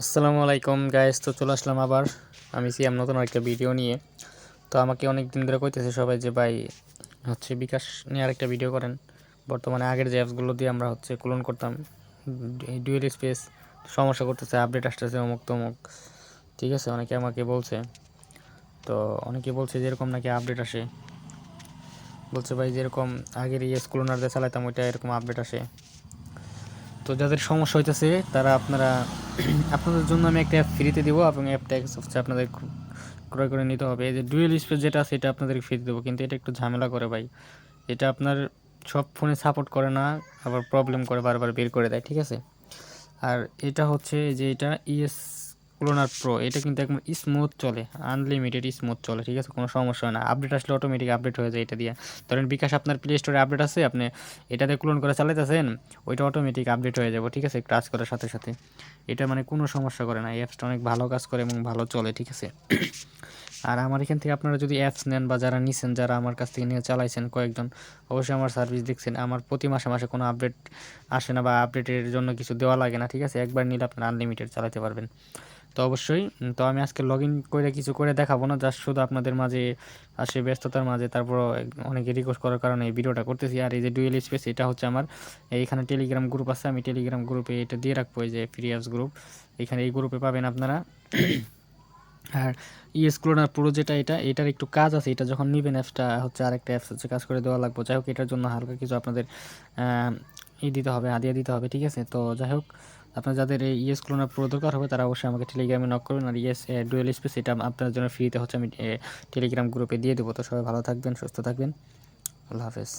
আসসালামু আলাইকুম গাইস তো চলে আসলাম আবার। আমি সিএম নতুন একটা ভিডিও নিয়ে। তো আমাকে অনেক দিন ধরে কইতেছে সবাই যে, ভাই, হচ্ছে বিকাশ নিয়ে আরেকটা ভিডিও করেন। বর্তমানে আগের যে অ্যাপসগুলো দিয়ে আমরা হচ্ছে ক্লোন করতাম। ডুয়েল স্পেস সমস্যা করতেছে আপডেট আসতেছে অমুক তমুক। ঠিক আছে, অনেকে আমাকে বলছে। তো অনেকে বলছে যেরকম নাকি আপডেট আসে। বলছে, ভাই, যেরকম আগের ইয়েস ক্লোনার দিয়ে চালাতাম ওইটা এরকম আপডেট আসে। তো যাদের সমস্যা হইতেছে, তারা আপনারা আপনাদের জন্য আমি একটা অ্যাপ ফ্রিতে দেবো এবং অ্যাপটা হচ্ছে আপনাদের ক্রয় করে নিতে হবে। এই যে ডুয়েল স্পেস যেটা আছে, এটা আপনাদের ফ্রিতে দেবো, কিন্তু এটা একটু ঝামেলা করে ভাই। এটা আপনার সব ফোনে সাপোর্ট করে না, আবার প্রবলেম করে বারবার বের করে দেয়, ঠিক আছে? আর এটা হচ্ছে যে এটা ইএস ক্লোনার প্রো এটা কিন্তু একদম স্মুথ চলে আনলিমিটেড স্মুথ চলে, ঠিক আছে? কোনো সমস্যা হয় না। আপডেট আসলে অটোমেটিক আপডেট হয়ে যায় এটা দিয়ে। ধরেন বিকাশ আপনার প্লে স্টোরে আপডেট আছে, আপনি এটাতে ক্লোন করে চালাইতেছেন, ওইটা অটোমেটিক আপডেট হয়ে যাবে, ঠিক আছে? কাজ করার সাথে সাথে। এটা মানে কোনো সমস্যা করে না অ্যাপসটা অনেক ভালো কাজ করে এবং ভালো চলে, ঠিক আছে? আর আমার এখান থেকে আপনারা যদি অ্যাপস নেন বা যারা নিছেন, যারা আমার কাছ থেকে নিয়ে চালাইছেন কয়েকজন, অবশ্যই আমার সার্ভিস দেখছেন। আমার প্রতি মাসে মাসে কোনো আপডেট আসে না বা আপডেটের জন্য কিছু দেওয়া লাগে না, ঠিক আছে? একবার নিলে আপনারা আনলিমিটেড চালাতে পারবেন। তো অবশ্যই তো আমি আজকে লগ ইন করে কিছু করে দেখাবো না জাস্ট শুধু আপনাদের মাঝে আসে ব্যস্ততার মাঝে তারপর অনেকে রিকোয়েস্ট করার কারণে এই ভিডিওটা করতেছি। আর এই যে ডুয়েল স্পেস এটা হচ্ছে আমার এইখানে টেলিগ্রাম গ্রুপ আছে, আমি টেলিগ্রাম গ্রুপে এটা দিয়ে রাখব, এই যে ফ্রি অ্যাপস গ্রুপ এখানে এই গ্রুপে পাবেন আপনারা। আর ইএস ক্লোনার পুরো যেটা, এটা, এটার একটু কাজ আছে, এটা যখন নেবেন অ্যাপসটা হচ্ছে আরেকটা অ্যাপস হচ্ছে কাজ করে দেওয়া লাগবে। যাই হোক, এটার জন্য হালকা কিছু আপনাদের ই দিতে হবে, হাদিয়া দিতে হবে, ঠিক আছে? তো যাই হোক আপনার যাদের এই ইএস ক্লোনার প্রো দরকার হবে, তারা অবশ্যই আমাকে টেলিগ্রামে নক করবেন। আর ইএস ডুয়েল স্পেস এটা আপনার জন্য ফ্রিতে হচ্ছে, আমি টেলিগ্রাম গ্রুপে দিয়ে দেবো। তো সবাই ভালো থাকবেন, সুস্থ থাকবেন। আল্লাহ হাফেজ।